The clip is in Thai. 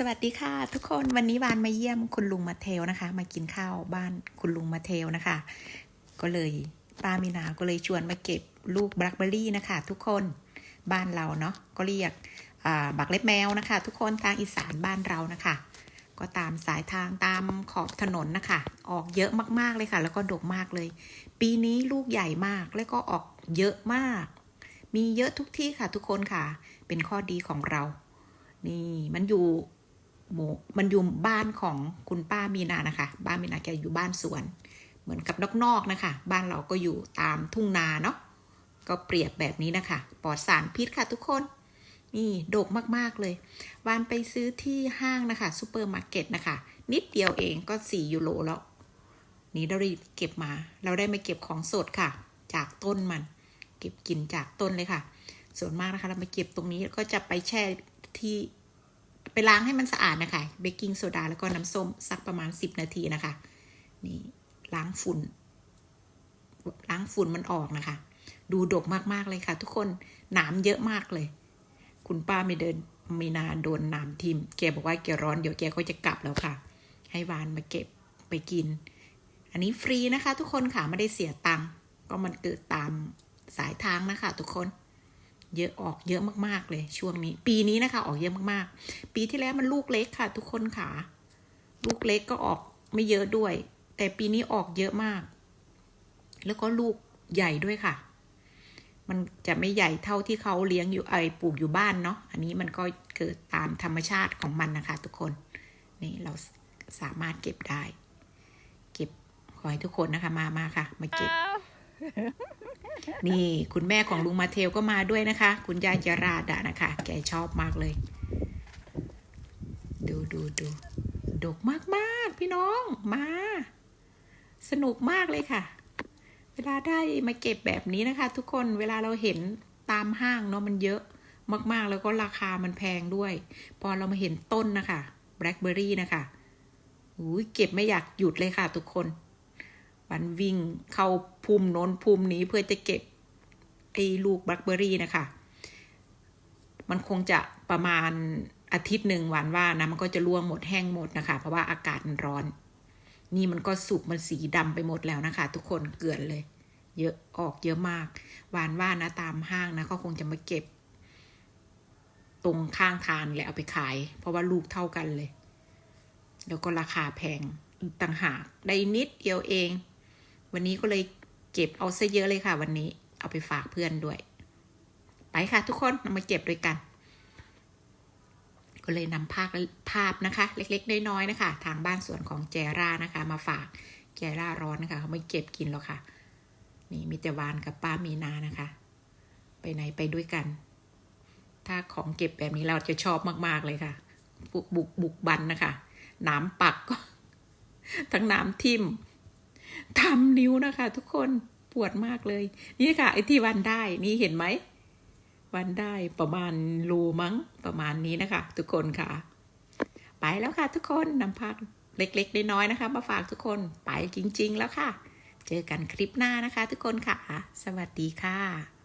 สวัสดีค่ะ ทุกคนวันนี้วานมาเยี่ยมคุณลุงมาเทลนะคะ มากินข้าวบ้านคุณลุงมาเทลนะคะ ก็เลยป้ามีนาก็เลยชวนมาเก็บลูกแบล็คเบอร์รี่นะคะ ทุกคนบ้านเราเนาะก็เรียกบักเล็บแมวนะคะ ทุกคนทางอีสานบ้านเรานะคะ ก็ตามสายทางตามขอบถนนนะคะ ออกเยอะมากๆเลยค่ะ แล้วก็ดกมากเลย ปีนี้ลูกใหญ่มากแล้วก็ออกเยอะมาก มีเยอะทุกที่ค่ะ ทุกคนค่ะ เป็นข้อดีของเรา นี่มันอยู่ หมู่มันอยู่บ้านของคุณป้ามีนานะคะ บ้านมีนาแกอยู่บ้านสวน เหมือนกับนอกๆนะคะ บ้านเราก็อยู่ตามทุ่งนาเนาะก็เปรียบแบบนี้นะคะปลอดสารพิษค่ะทุกคน นี่โดกมากๆเลย วานไปซื้อที่ห้างนะคะซูเปอร์มาร์เก็ตนะคะ นิดเดียวเองก็ 4 ยูโรแล้ว นี่เราได้เก็บมา เราได้มาเก็บของสดค่ะ จากต้นมัน เก็บกินจากต้นเลยค่ะ ส่วนมากนะคะเรามาเก็บตรงนี้ก็จะไปแช่ที่ ไปล้างให้มันสะอาดนะคะ เบกกิ้งโซดาแล้วก็น้ำส้มสักประมาณ 10 นาทีนะคะ นี่ล้างฝุ่น ล้างฝุ่นมันออกนะคะ ดูดกมากๆเลยค่ะ ทุกคนหนามเยอะมากเลย คุณป้าไม่เดินมีนาโดนหนามทิมแกบอกว่าแกร้อนเดี๋ยวแกก็จะกลับแล้วค่ะ ให้วานมาเก็บไปกิน อันนี้ฟรีนะคะ ทุกคนค่ะไม่ได้เสียตังค์ก็มันเกิดตามสายทางนะคะ ทุกคน เยอะออกเยอะมากๆเลย ช่วงนี้ ปีนี้นะคะ ออกเยอะมากๆ ปีที่แล้วมันลูกเล็กค่ะ ทุกคนค่ะ ลูกเล็กก็ออกไม่เยอะด้วย แต่ปีนี้ออกเยอะมาก แล้วก็ลูกใหญ่ด้วยค่ะ มันจะไม่ใหญ่เท่าที่เขาเลี้ยงอยู่ไอปลูกอยู่บ้านเนาะอันนี้มันก็เกิดตามธรรมชาติของมันนะคะ ทุกคนนี่เราสามารถเก็บได้ เก็บขอให้ทุกคนนะคะมามาค่ะ มาเก็บ นี่คุณแม่ของลุงมาเทลก็มาด้วยนะคะ คุณยายจราดะนะคะ แกชอบมากเลย ดูดูดูดกมากมากๆ พี่น้องมา สนุกมากเลยค่ะ เวลาได้มาเก็บแบบนี้นะคะ ทุกคนเวลาเราเห็นตามห้างเนาะมันเยอะมากๆ แล้วก็ราคามันแพงด้วย พอเรามาเห็นต้นนะคะแบล็คเบอร์รี่นะคะอุ้ยเก็บไม่อยากหยุดเลยค่ะทุกคน วันวิ่งเข้าภูมิโน้นภูมินี้เพื่อจะเก็บไอ้ลูกแบล็คเบอร์รี่นะคะ มันคงจะประมาณอาทิตย์หนึ่งวันว่านะมันก็จะร่วงหมดแห้งหมดนะคะ เพราะว่าอากาศมันร้อน นี่มันก็สุกมันสีดำไปหมดแล้วนะคะ ทุกคนเกลือนเลย เยอะออกเยอะมาก หวานว่านะตามห้างนะเขาคงจะมาเก็บ ตรงข้างทางแหละเอาไปขาย เพราะว่าลูกเท่ากันเลย แล้วก็ราคาแพงต่างหากได้นิดเดียวเอง วันนี้ก็เลยเก็บเอาซะเยอะเลยค่ะ วันนี้เอาไปฝากเพื่อนด้วย ไปค่ะทุกคนนำมาเก็บด้วยกัน ก็เลยนำภาพภาพนะคะ เล็กๆ น้อยๆนะคะ ทางบ้านสวนของแจร่านะคะ มาฝากแจร่าร้อนนะคะเขาไม่เก็บกินหรอกค่ะ นี่มีแต่วานกับป้ามีนานะคะ ไปไหนไปด้วยกัน ถ้าของเก็บแบบนี้เราจะชอบมากๆเลยค่ะ บุกบุกบุกบันนะคะน้ำปักก็ ทั้งน้ำทิ่ม ทำนิ้วนะคะ ทุกคนปวดมากเลย นี่ค่ะ ไอ้ที่วันได้นี่เห็นไหมวันได้ประมาณรูมั้งประมาณนี้นะคะ ทุกคนค่ะ ไปแล้วค่ะ ทุกคนนำพักเล็กๆน้อยๆนะคะ มาฝากทุกคนไปจริง ๆ แล้วค่ะ เจอกันคลิปหน้านะคะ ทุกคนค่ะ สวัสดีค่ะ